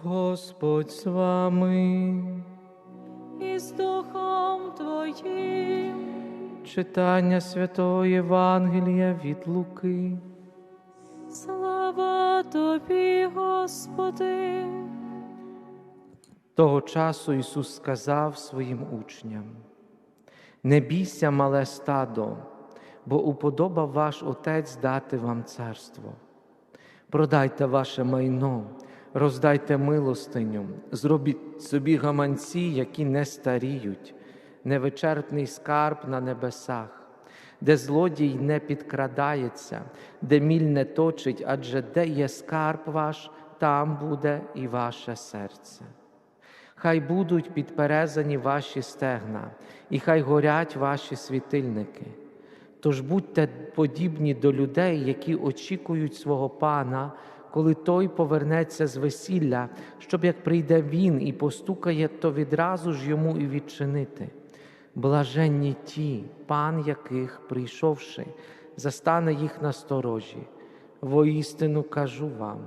Господь з вами. і з Духом Твоїм. Читання Святого Євангелія від Луки. Слава Тобі, Господи. Того часу Ісус сказав своїм учням: Не бійся, мале стадо, бо уподобав ваш Отець дати вам царство. Продайте ваше майно, роздайте милостиню, зробіть собі гаманці, які не старіють, невичерпний скарб на небесах, де злодій не підкрадається, де міль не точить, адже де є скарб ваш, там буде і ваше серце. Хай будуть підперезані ваші стегна, і хай горять ваші світильники. Тож будьте подібні до людей, які очікують свого пана, коли той повернеться з весілля, щоб як прийде він і постукає, то відразу ж йому і відчинити. Блаженні ті, пан яких, прийшовши, застане їх на сторожі. Воістину кажу вам,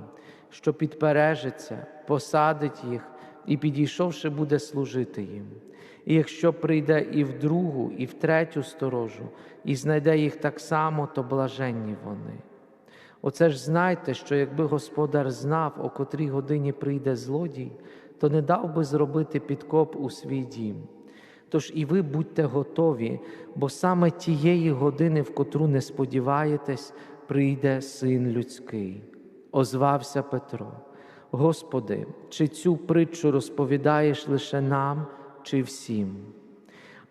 що підпережеться, посадить їх і, підійшовши, буде служити їм. І якщо прийде і в другу, і в третю сторожу, і знайде їх так само, то блаженні вони. Оце ж знайте, що якби господар знав, о котрій годині прийде злодій, то не дав би зробити підкоп у свій дім. Тож і ви будьте готові, бо саме тієї години, в котру не сподіваєтесь, прийде син людський. Озвався Петро. Господи, чи цю притчу розповідаєш лише нам, чи всім?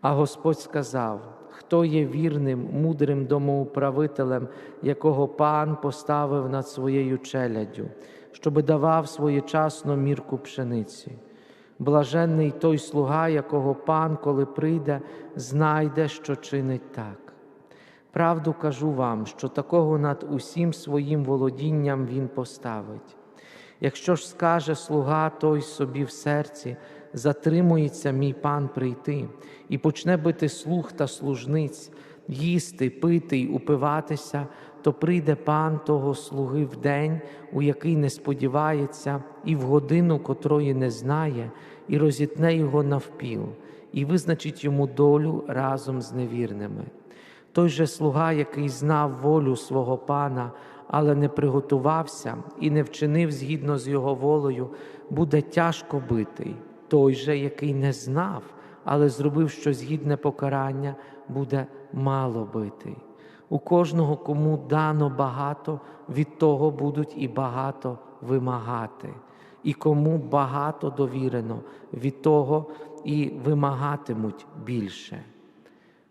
А Господь сказав: хто є вірним, мудрим домоуправителем, якого пан поставив над своєю челяддю, щоби давав своєчасно мірку пшениці. Блаженний той слуга, якого пан, коли прийде, знайде, що чинить так. Правду кажу вам, що такого над усім своїм володінням він поставить. Якщо ж скаже слуга той собі в серці, затримується мій пан прийти, і почне бити слуг та служниць, їсти, пити й упиватися, то прийде пан того слуги в день, у який не сподівається, і в годину, котрої не знає, і розітне його навпіл, і визначить йому долю разом з невірними. Той же слуга, який знав волю свого пана, але не приготувався і не вчинив згідно з його волею, буде тяжко битий. Той же, який не знав, але зробив щось гідне покарання, буде мало битий. У кожного, кому дано багато, від того будуть і багато вимагати, і кому багато довірено, від того і вимагатимуть більше.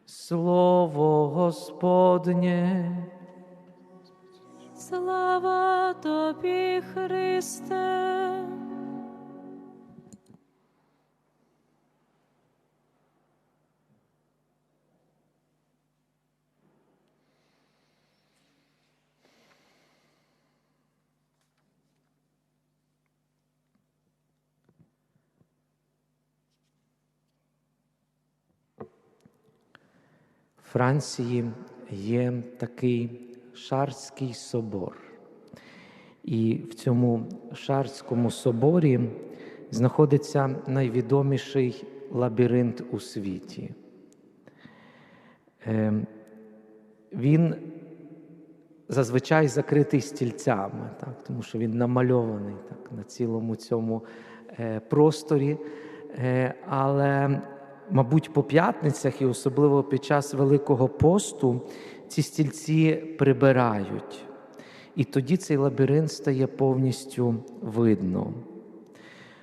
Слово Господнє. Слава Тобі, Христе. Франції є такий Шарський собор. І в цьому Шарському соборі знаходиться найвідоміший лабіринт у світі. Е, Він зазвичай закритий стільцями, так, тому що він намальований так, на цілому цьому е, просторі. Е, Але, мабуть, по п'ятницях і особливо під час Великого посту ці стільці прибирають. І тоді цей лабіринт стає повністю видно.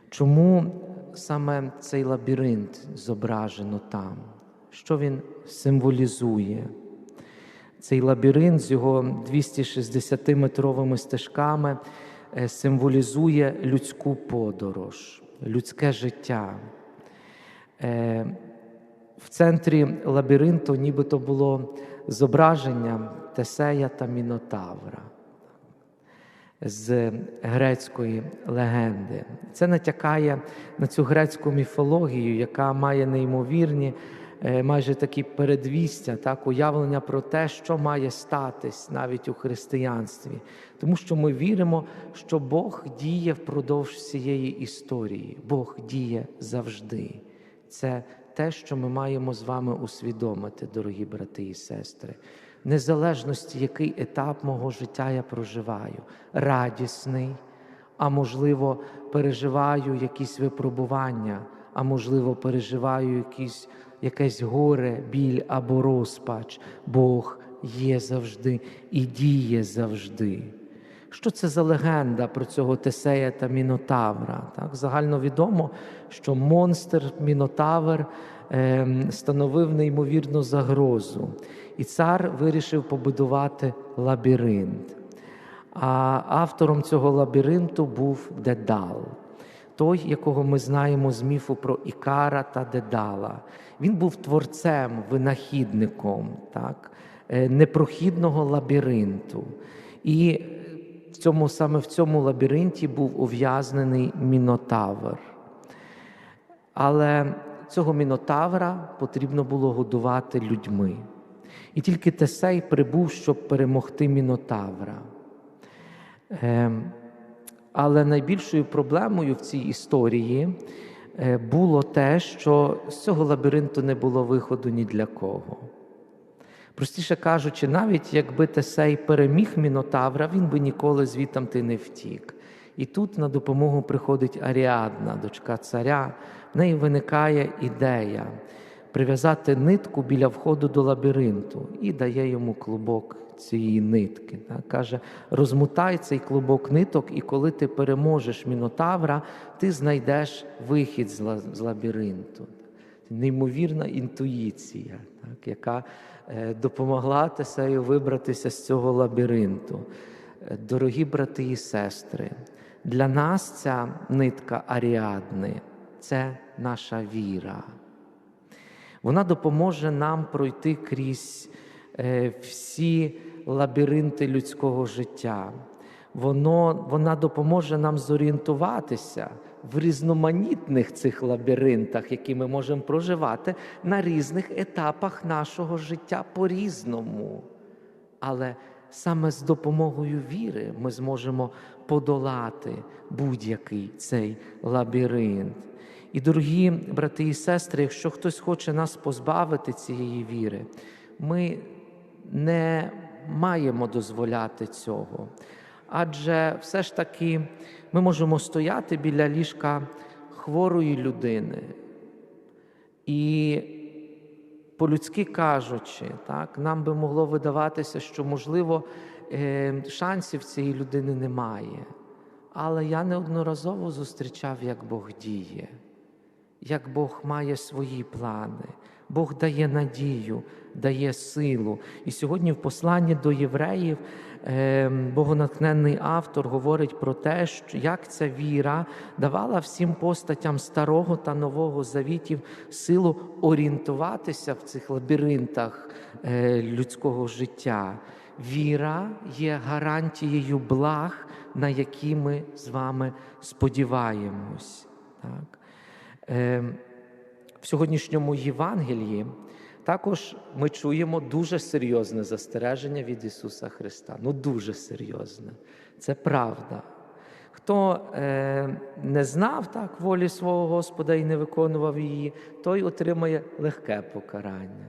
Чому саме цей лабіринт зображено там? Що він символізує? Цей лабіринт з його 260-метровими стежками е, символізує людську подорож, людське життя. Е, в центрі лабіринту нібито було зображення Тесея та Мінотавра з грецької легенди. Це натякає на цю грецьку міфологію, яка має неймовірні е, майже такі передвістя, так, уявлення про те, що має статись навіть у християнстві. Тому що ми віримо, що Бог діє впродовж всієї історії. Бог діє завжди. Це те, що ми маємо з вами усвідомити, дорогі брати і сестри. Незалежності, який етап мого життя я проживаю, радісний, а можливо, переживаю якісь випробування, а можливо, переживаю якісь, якесь горе, біль або розпач. Бог є завжди і діє завжди. Що це за легенда про цього Тесея та Мінотавра? Так? Загально відомо, що монстр Мінотавр ем, становив неймовірну загрозу, і цар вирішив побудувати лабіринт. А автором цього лабіринту був Дедал, той, якого ми знаємо з міфу про Ікара та Дедала. Він був творцем, винахідником так, е, непрохідного лабіринту. І цьому, саме в цьому лабіринті був ув'язнений Мінотавр. Але цього мінотавра потрібно було годувати людьми. І тільки Тесей прибув, щоб перемогти мінотавра. Ем, Але найбільшою проблемою в цій історії е, було те, що з цього лабіринту не було виходу ні для кого. Простіше кажучи, навіть якби Тесей переміг Мінотавра, він би ніколи звідти не втік. І тут на допомогу приходить Аріадна, дочка царя. В неї виникає ідея прив'язати нитку біля входу до лабіринту і дає йому клубок цієї нитки. Каже: розмутай цей клубок ниток, і коли ти переможеш Мінотавра, ти знайдеш вихід з лабіринту. Неймовірна інтуїція, так, яка допомогла Тесею вибратися з цього лабіринту. Е, Дорогі брати і сестри, для нас ця нитка Аріадни це наша віра. Вона допоможе нам пройти крізь е, всі лабіринти людського життя. Воно, вона допоможе нам зорієнтуватися в різноманітних цих лабіринтах, які ми можемо проживати на різних етапах нашого життя по-різному. Але саме з допомогою віри ми зможемо подолати будь-який цей лабіринт. І, дорогі брати і сестри, якщо хтось хоче нас позбавити цієї віри, ми не маємо дозволяти цього. Адже все ж таки ми можемо стояти біля ліжка хворої людини. І по-людськи кажучи, так, нам би могло видаватися, що, можливо, е, шансів цієї людини немає. Але я неодноразово зустрічав, як Бог діє, як Бог має свої плани. Бог дає надію, дає силу. І сьогодні в посланні до євреїв богонатхненний автор говорить про те, як ця віра давала всім постатям старого та нового завітів силу орієнтуватися в цих лабіринтах е, людського життя. Віра є гарантією благ, на які ми з вами сподіваємось. Так? Е, в сьогоднішньому Євангелії також ми чуємо дуже серйозне застереження від Ісуса Христа. Ну, дуже серйозне. Це правда. Хто е, не знав так волі свого Господа і не виконував її, той отримає легке покарання.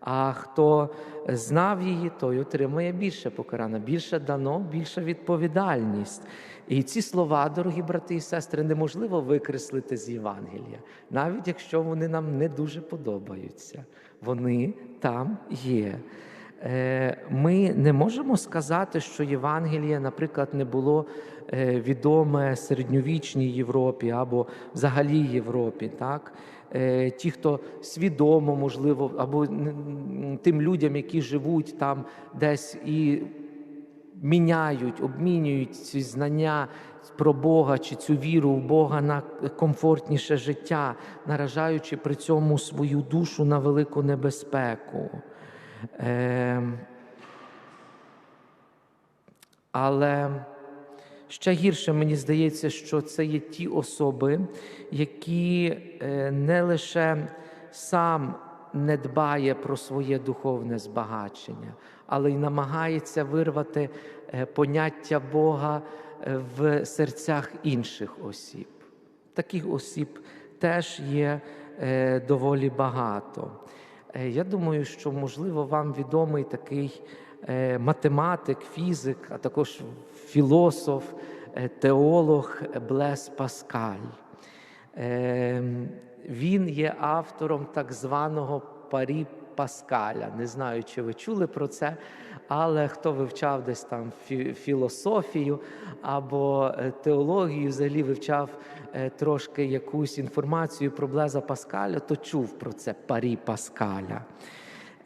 А хто знав її, той отримує більше покарання, більше дано, більша відповідальність. І ці слова, дорогі брати і сестри, неможливо викреслити з Євангелія, навіть якщо вони нам не дуже подобаються. Вони там є. Е, Ми не можемо сказати, що Євангеліє, наприклад, не було е, відоме середньовічній Європі або взагалі Європі. Так? Е, Ті, хто свідомо, можливо, або тим людям, які живуть там десь і міняють, обмінюють ці знання про Бога чи цю віру в Бога на комфортніше життя, наражаючи при цьому свою душу на велику небезпеку. Е, але ще гірше мені здається, що це є ті особи, які е, не лише сам не дбає про своє духовне збагачення, але й намагається вирвати е, поняття Бога е, в серцях інших осіб. Таких осіб теж є доволі багато. Я думаю, що можливо вам відомий такий математик, фізик, а також філософ, е, теолог Блес Паскаль. Е, Він є автором так званого парі Паскаля. Не знаю, чи ви чули про це, але хто вивчав десь там філософію або е, теологію, взагалі вивчав е, трошки якусь інформацію про Блеза Паскаля, то чув про це парі Паскаля.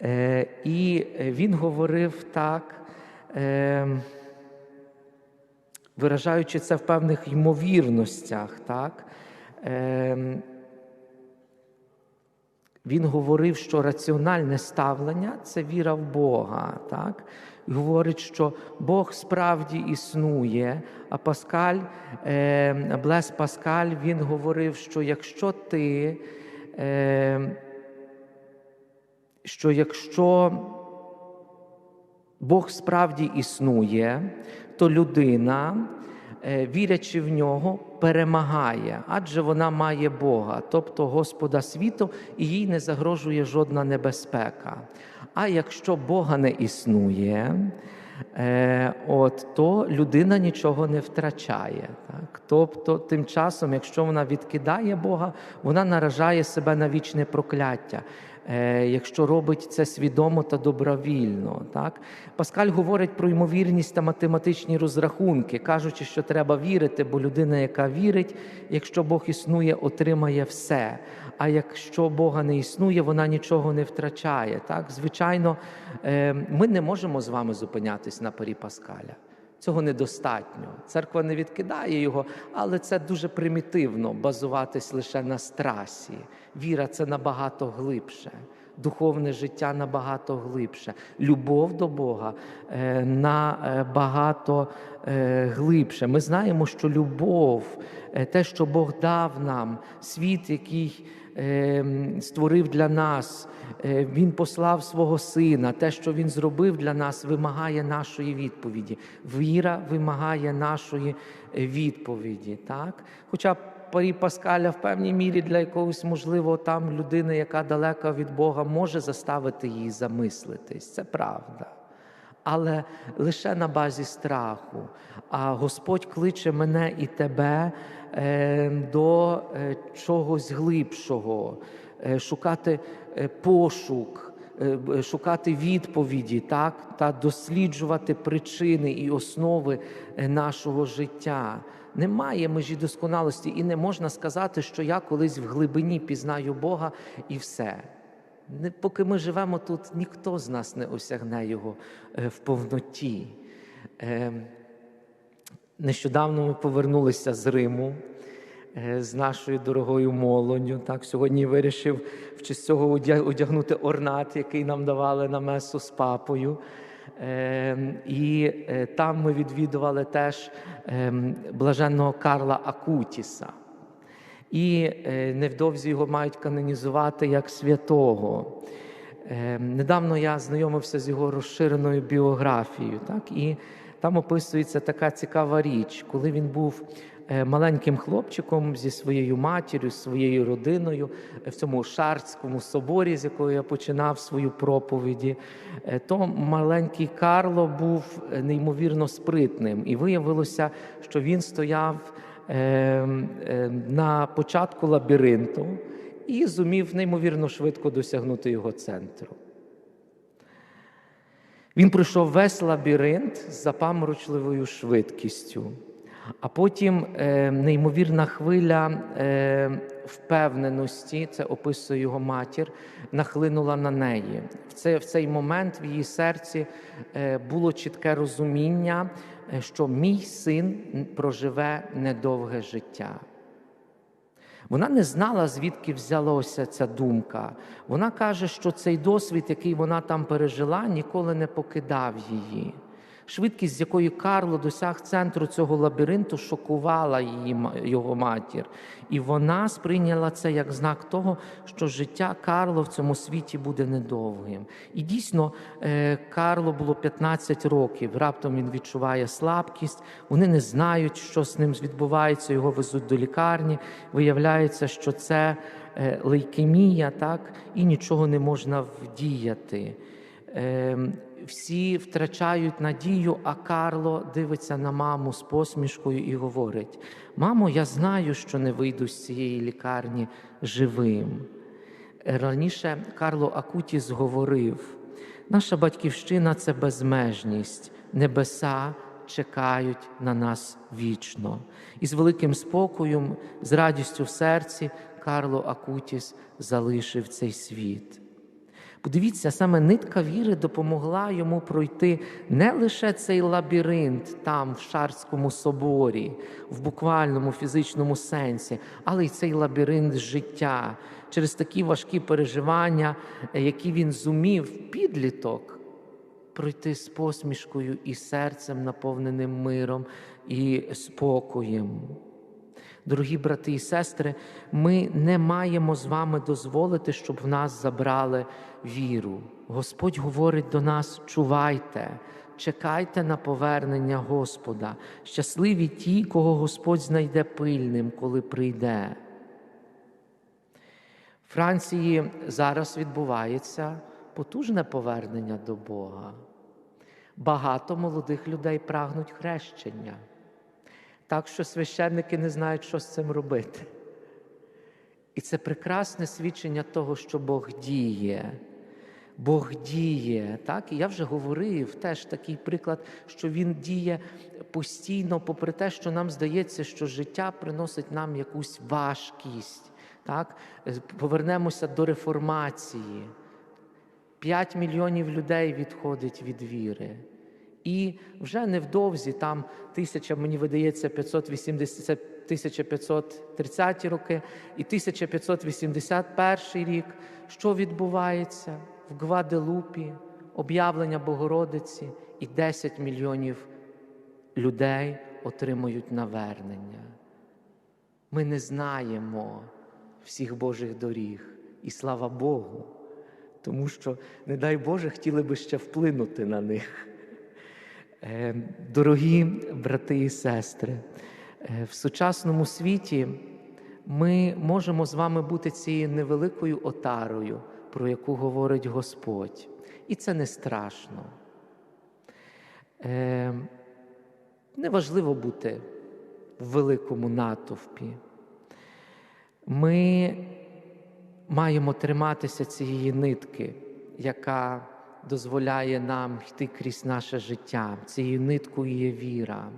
Е, І е, він говорив так. е, виражаючи це в певних ймовірностях, так? Він говорив, що раціональне ставлення це віра в Бога. Так? Говорить, що Бог справді існує. А Паскаль, Блес Паскаль, він говорив, що якщо ти, що якщо Бог справді існує, то людина, е, вірячи в нього, перемагає, адже вона має Бога, тобто Господа світу, і їй не загрожує жодна небезпека. А якщо Бога не існує, е, от, то людина нічого не втрачає. Так? Тобто, тим часом, якщо вона відкидає Бога, вона наражає себе на вічне прокляття. Е, Якщо робить це свідомо та добровільно, так Паскаль говорить про ймовірність та математичні розрахунки, кажучи, що треба вірити, бо людина, яка вірить, якщо Бог існує, отримає все. А якщо Бога не існує, вона нічого не втрачає. Так, звичайно, е, ми не можемо з вами зупинятись на парі Паскаля. Цього недостатньо. Церква не відкидає його, але це дуже примітивно базуватись лише на страсі. Віра це набагато глибше, духовне життя набагато глибше, любов до Бога е, набагато е, глибше. Ми знаємо, що любов, е, те, що Бог дав нам, світ, який е, створив для нас. Е, Він послав свого сина. Те, що він зробив для нас, вимагає нашої відповіді. Віра вимагає нашої е, відповіді. Так? Хоча парі Паскаля в певній мірі для якогось, можливо, там людини, яка далека від Бога, може заставити її замислитись. Це правда. Але лише на базі страху. А Господь кличе мене і тебе е, до е, чогось глибшого, е, шукати пошук, шукати відповіді, так, та досліджувати причини і основи нашого життя. Немає межі досконалості, і не можна сказати, що я колись в глибині пізнаю Бога і все. Поки ми живемо тут, ніхто з нас не осягне його е, в повноті. Е, нещодавно ми повернулися з Риму е, з нашою дорогою молоддю. Так, сьогодні вирішив в честь цього одягнути орнат, який нам давали на месу з папою. Е, і е, там ми відвідували теж е, блаженного Карла Акутіса. І е, невдовзі його мають канонізувати як святого. Е, Недавно я знайомився з його розширеною біографією, так, і там описується така цікава річ, коли він був маленьким хлопчиком зі своєю матір'ю, своєю родиною е, в цьому Шарцькому соборі, з якого я починав свою проповіді, е, то маленький Карло був е, неймовірно спритним, і виявилося, що він стояв е, е, на початку лабіринту і зумів неймовірно швидко досягнути його центру. Він пройшов весь лабіринт з запаморочливою швидкістю, а потім е, неймовірна хвиля е, впевненості, це описує його матір, нахлинула на неї. В, це, в цей момент в її серці е, було чітке розуміння, е, що мій син проживе недовге життя. Вона не знала, звідки взялася ця думка. Вона каже, що цей досвід, який вона там пережила, ніколи не покидав її. Швидкість, з якою Карло досяг центру цього лабіринту, шокувала її, його матір. І вона сприйняла це як знак того, що життя Карло в цьому світі буде недовгим. І дійсно, е, Карло було 15 років. Раптом він відчуває слабкість. Вони не знають, що з ним відбувається. Його везуть до лікарні. Виявляється, що це е, лейкемія, так, і нічого не можна вдіяти. Всі втрачають надію, а Карло дивиться на маму з посмішкою і говорить: Мамо, я знаю, що не вийду з цієї лікарні живим. Раніше Карло Акутіс говорив: наша батьківщина це безмежність, небеса чекають на нас вічно. І з великим спокоєм, з радістю в серці, Карло Акутіс залишив цей світ. Подивіться, саме нитка віри допомогла йому пройти не лише цей лабіринт там, в Шарському соборі, в буквальному фізичному сенсі, але й цей лабіринт життя через такі важкі переживання, які він зумів підліток пройти з посмішкою і серцем, наповненим миром і спокоєм. Дорогі брати і сестри, ми не маємо з вами дозволити, щоб в нас забрали віру. Господь говорить до нас: чувайте, чекайте на повернення Господа. Щасливі ті, кого Господь знайде пильним, коли прийде. В Франції зараз відбувається потужне повернення до Бога. Багато молодих людей прагнуть хрещення так що священники не знають, що з цим робити. І це прекрасне свідчення того, що Бог діє. Бог діє, так? І я вже говорив теж такий приклад, що Він діє постійно, попри те, що нам здається, що життя приносить нам якусь важкість. Так? Повернемося до реформації. П'ять мільйонів людей відходить від віри. І вже невдовзі, там тисяча, мені видається, 580, це 1530 роки і 1581 рік. Що відбувається в Гваделупі, об'явлення Богородиці, і 10 мільйонів людей отримують навернення. Ми не знаємо всіх Божих доріг, і слава Богу, тому що, не дай Боже, хотіли би ще вплинути на них. Е, Дорогі брати і сестри, е, в сучасному світі ми можемо з вами бути цією невеликою отарою, про яку говорить Господь. І це не страшно. Е, Неважливо бути в великому натовпі. Ми маємо триматися цієї нитки, яка дозволяє нам йти крізь наше життя. Цією ниткою є віра.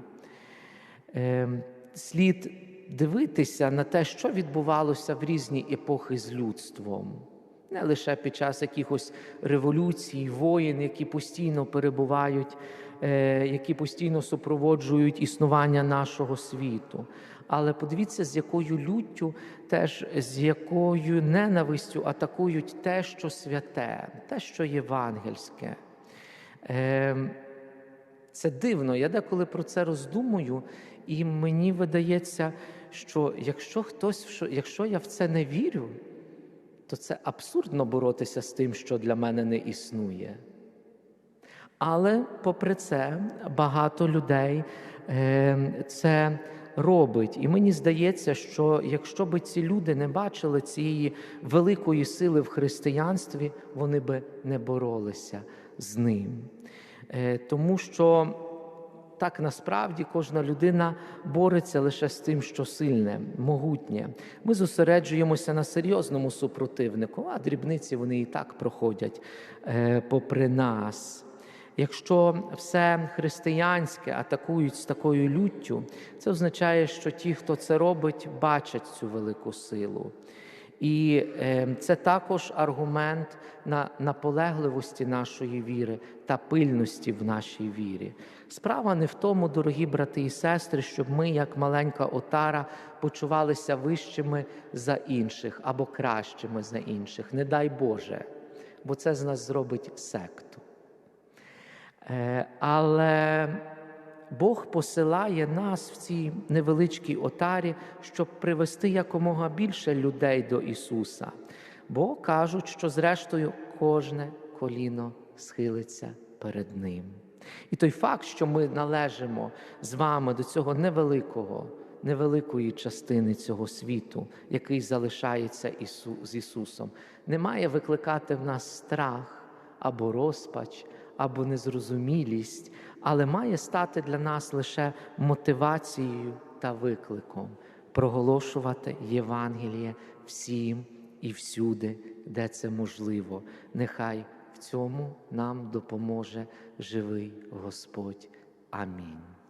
Е, Слід дивитися на те, що відбувалося в різні епохи з людством. Не лише під час якихось революцій, воєн, які постійно перебувають, е, які постійно супроводжують існування нашого світу. Але подивіться, з якою люттю, теж з якою ненавистю атакують те, що святе, те, що євангельське. Е, Це дивно. Я деколи про це роздумую, і мені видається, що якщо хтось, що- якщо я в це не вірю, то це абсурдно боротися з тим, що для мене не існує. Але, попри це, багато людей е, це робить. І мені здається, що якщо би ці люди не бачили цієї великої сили в християнстві, вони би не боролися з ним. Е, Тому що так насправді кожна людина бореться лише з тим, що сильне, могутнє. Ми зосереджуємося на серйозному супротивнику, а дрібниці вони і так проходять е, попри нас. Якщо все християнське атакують з такою люттю, це означає, що ті, хто це робить, бачать цю велику силу. І е, це також аргумент на наполегливості нашої віри та пильності в нашій вірі. Справа не в тому, дорогі брати і сестри, щоб ми, як маленька отара, почувалися вищими за інших або кращими за інших. Не дай Боже, бо це з нас зробить секту. Е, Але Бог посилає нас в цій невеличкій отарі, щоб привести якомога більше людей до Ісуса. Бо кажуть, що зрештою кожне коліно схилиться перед Ним. І той факт, що ми належимо з вами до цього невеликого, невеликої частини цього світу, який залишається Ісу, з Ісусом, не має викликати в нас страх або розпач, або незрозумілість, але має стати для нас лише мотивацією та викликом проголошувати Євангеліє всім і всюди, де це можливо. Нехай в цьому нам допоможе живий Господь. Амінь.